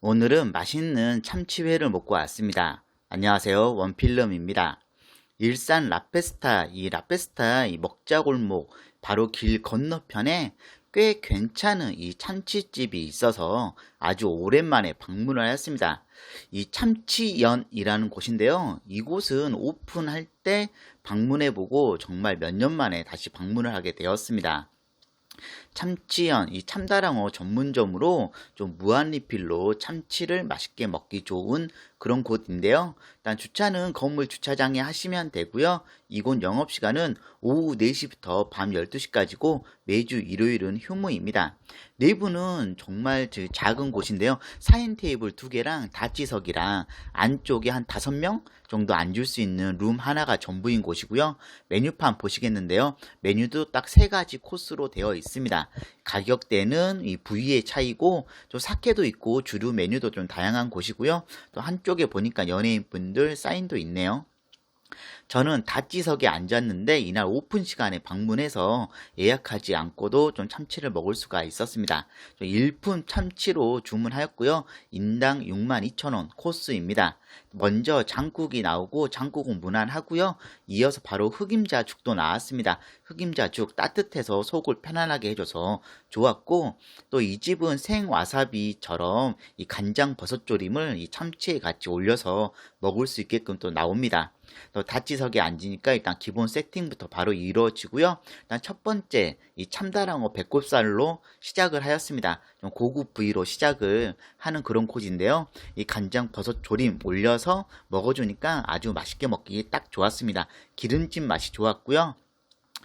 오늘은 맛있는 참치회를 먹고 왔습니다. 안녕하세요. 원필름입니다. 일산 라페스타, 이 라페스타 이 먹자골목 바로 길 건너편에 꽤 괜찮은 이 참치집이 있어서 아주 오랜만에 방문을 하였습니다. 이 참치연이라는 곳인데요. 이곳은 오픈할 때 방문해보고 정말 몇 년 만에 다시 방문을 하게 되었습니다. 참치연, 이 참다랑어 전문점으로 좀 무한리필로 참치를 맛있게 먹기 좋은 그런 곳인데요. 일단 주차는 건물 주차장에 하시면 되고요. 이곳 영업시간은 오후 4시부터 밤 12시까지고 매주 일요일은 휴무입니다. 내부는 정말 작은 곳인데요. 4인 테이블 2개랑 다지석이랑 안쪽에 한 5명 정도 앉을 수 있는 룸 하나가 전부인 곳이고요. 메뉴판 보시겠는데요. 메뉴도 딱 3가지 코스로 되어 있습니다. 가격대는 이 부위의 차이고 좀 사케도 있고 주류 메뉴도 좀 다양한 곳이고요. 또 한쪽에 보니까 연예인 분들 사인도 있네요. 저는 다지석에 앉았는데 이날 오픈 시간에 방문해서 예약하지 않고도 좀 참치를 먹을 수가 있었습니다. 일품 참치로 주문하였고요. 인당 62,000원 코스입니다. 먼저 장국이 나오고 장국은 무난하고요. 이어서 바로 흑임자 죽도 나왔습니다. 흑임자죽 따뜻해서 속을 편안하게 해줘서 좋았고 또 이 집은 생와사비처럼 이 간장 버섯조림을 이 참치에 같이 올려서 먹을 수 있게끔 또 나옵니다. 또 다치석에 앉으니까 일단 기본 세팅부터 바로 이루어지고요. 일단 첫 번째 이 참다랑어 배꼽살로 시작을 하였습니다. 좀 고급 부위로 시작을 하는 그런 코지인데요. 이 간장 버섯 조림 올려서 먹어주니까 아주 맛있게 먹기 딱 좋았습니다. 기름진 맛이 좋았고요.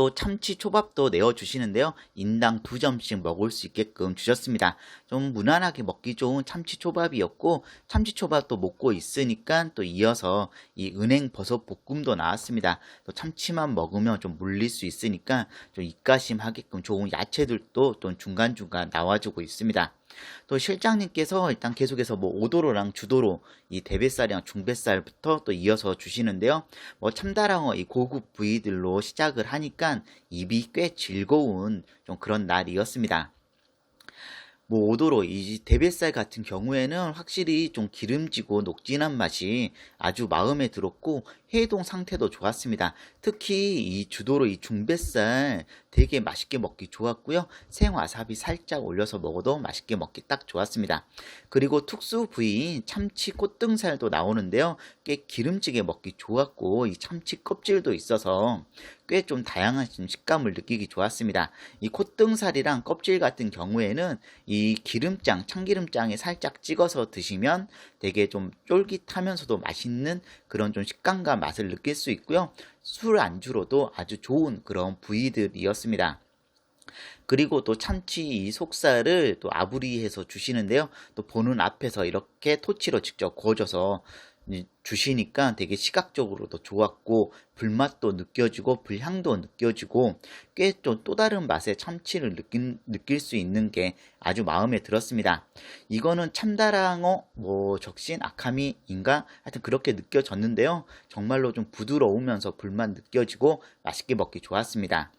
또 참치 초밥도 내어주시는데요. 인당 두 점씩 먹을 수 있게끔 주셨습니다. 좀 무난하게 먹기 좋은 참치 초밥이었고 참치 초밥도 먹고 있으니까 또 이어서 이 은행 버섯 볶음도 나왔습니다. 또 참치만 먹으면 좀 물릴 수 있으니까 좀 입가심 하게끔 좋은 야채들도 또 중간중간 나와주고 있습니다. 또 실장님께서 일단 계속해서 뭐 오도로랑 주도로 이 대뱃살이랑 중뱃살부터 또 이어서 주시는데요. 뭐 참다랑어 이 고급 부위들로 시작을 하니까 입이 꽤 즐거운 좀 그런 날이었습니다. 뭐 오도로 이 대뱃살 같은 경우에는 확실히 좀 기름지고 녹진한 맛이 아주 마음에 들었고 해동 상태도 좋았습니다. 특히 이 주도로 이 중뱃살 되게 맛있게 먹기 좋았고요. 생와사비 살짝 올려서 먹어도 맛있게 먹기 딱 좋았습니다. 그리고 특수 부위인 참치 꽃등살도 나오는데요. 꽤 기름지게 먹기 좋았고 이 참치 껍질도 있어서 꽤 좀 다양한 식감을 느끼기 좋았습니다. 이 콧등살이랑 껍질 같은 경우에는 이 기름장, 참기름장에 살짝 찍어서 드시면 되게 좀 쫄깃하면서도 맛있는 그런 좀 식감과 맛을 느낄 수 있고요. 술 안주로도 아주 좋은 그런 부위들이었습니다. 그리고 또 참치 이 속살을 또 아부리해서 주시는데요. 또 보는 앞에서 이렇게 토치로 직접 구워줘서 주시니까 되게 시각적으로도 좋았고 불맛도 느껴지고 불향도 느껴지고 꽤 좀 또 다른 맛의 참치를 느낀, 느낄 수 있는 게 아주 마음에 들었습니다. 이거는 참다랑어 뭐 적신 아카미인가 하여튼 그렇게 느껴졌는데요. 정말로 좀 부드러우면서 불맛 느껴지고 맛있게 먹기 좋았습니다.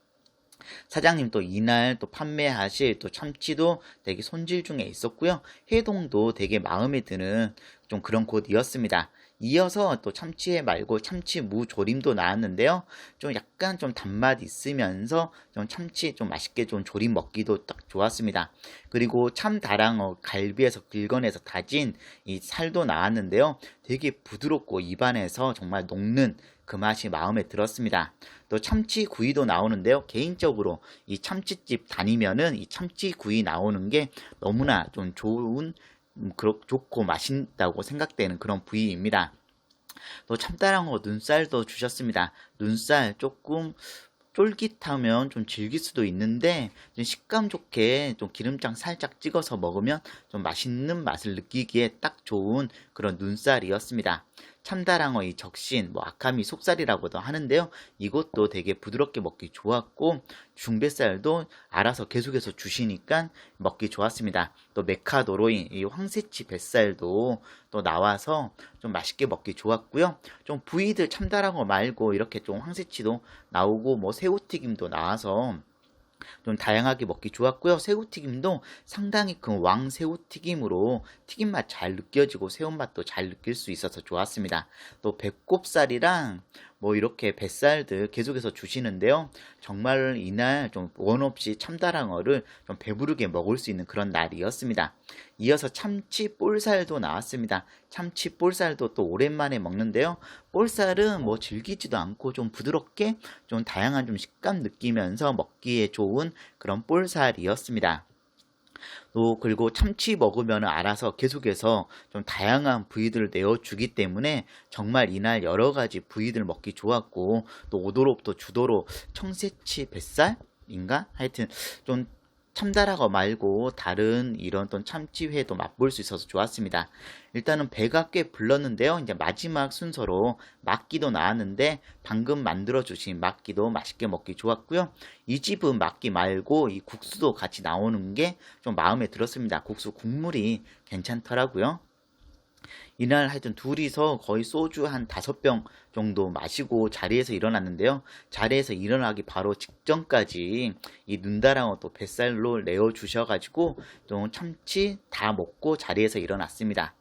사장님 또 이날 또 판매하실 또 참치도 되게 손질 중에 있었고요. 해동도 되게 마음에 드는 좀 그런 곳이었습니다. 이어서 또 참치회 말고 참치 무 조림도 나왔는데요. 좀 약간 좀 단맛 있으면서 좀 참치 좀 맛있게 좀 조림 먹기도 딱 좋았습니다. 그리고 참다랑어 갈비에서 긁어내서 다진 이 살도 나왔는데요. 되게 부드럽고 입안에서 정말 녹는 그 맛이 마음에 들었습니다. 또 참치 구이도 나오는데요. 개인적으로 이 참치집 다니면은 이 참치 구이 나오는 게 너무나 좀 좋은 좋고 맛있다고 생각되는 그런 부위입니다. 또 참다랑어 눈살도 주셨습니다. 눈살 조금 쫄깃하면 좀 질길 수도 있는데 좀 식감 좋게 좀 기름장 살짝 찍어서 먹으면 좀 맛있는 맛을 느끼기에 딱 좋은 그런 눈살이었습니다. 참다랑어 이 적신, 뭐 아카미 속살이라고도 하는데요. 이것도 되게 부드럽게 먹기 좋았고 중뱃살도 알아서 계속해서 주시니까 먹기 좋았습니다. 또 메카도로인 이 황새치 뱃살도 또 나와서 좀 맛있게 먹기 좋았고요. 좀 부위들 참다랑어 말고 이렇게 좀 황새치도 나오고 뭐 새우튀김도 나와서 좀 다양하게 먹기 좋았고요. 새우튀김도 상당히 큰 왕새우튀김으로 튀김 맛 잘 느껴지고 새우맛도 잘 느낄 수 있어서 좋았습니다. 또 배꼽살이랑 뭐 이렇게 뱃살들 계속해서 주시는데요. 정말 이날 좀 원 없이 참다랑어를 좀 배부르게 먹을 수 있는 그런 날이었습니다. 이어서 참치 볼살도 나왔습니다. 참치 볼살도 또 오랜만에 먹는데요. 볼살은 뭐 질기지도 않고 좀 부드럽게 좀 다양한 좀 식감 느끼면서 먹기에 좋은 그런 볼살이었습니다. 또 그리고 참치 먹으면 알아서 계속해서 좀 다양한 부위들을 내어주기 때문에 정말 이날 여러 가지 부위들 먹기 좋았고 또 오도롭도 주도로 청새치 뱃살인가? 하여튼 좀 참다라거 말고 다른 이런 또 참치회도 맛볼 수 있어서 좋았습니다. 일단은 배가 꽤 불렀는데요. 이제 마지막 순서로 막기도 나왔는데 방금 만들어 주신 막기도 맛있게 먹기 좋았고요. 이 집은 막기 말고 이 국수도 같이 나오는 게 좀 마음에 들었습니다. 국수 국물이 괜찮더라고요. 이날 하여튼 둘이서 거의 소주 한 다섯 병 정도 마시고 자리에서 일어났는데요. 자리에서 일어나기 바로 직전까지 이 눈다랑어 또 뱃살로 내어 주셔가지고 좀 참치 다 먹고 자리에서 일어났습니다.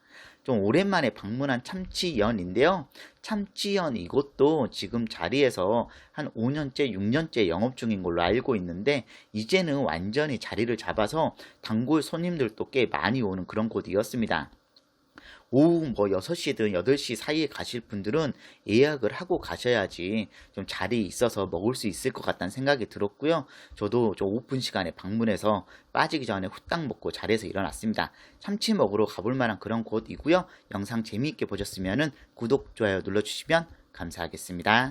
좀 오랜만에 방문한 참치연인데요. 참치연 이것도 지금 자리에서 한 5년째, 6년째 영업 중인 걸로 알고 있는데 이제는 완전히 자리를 잡아서 단골 손님들도 꽤 많이 오는 그런 곳이었습니다. 오후 뭐 6시든 8시 사이에 가실 분들은 예약을 하고 가셔야지 좀 자리 있어서 먹을 수 있을 것 같다는 생각이 들었고요. 저도 저 오픈 시간에 방문해서 빠지기 전에 후딱 먹고 자리에서 일어났습니다. 참치 먹으러 가볼 만한 그런 곳이고요. 영상 재미있게 보셨으면 구독, 좋아요 눌러주시면 감사하겠습니다.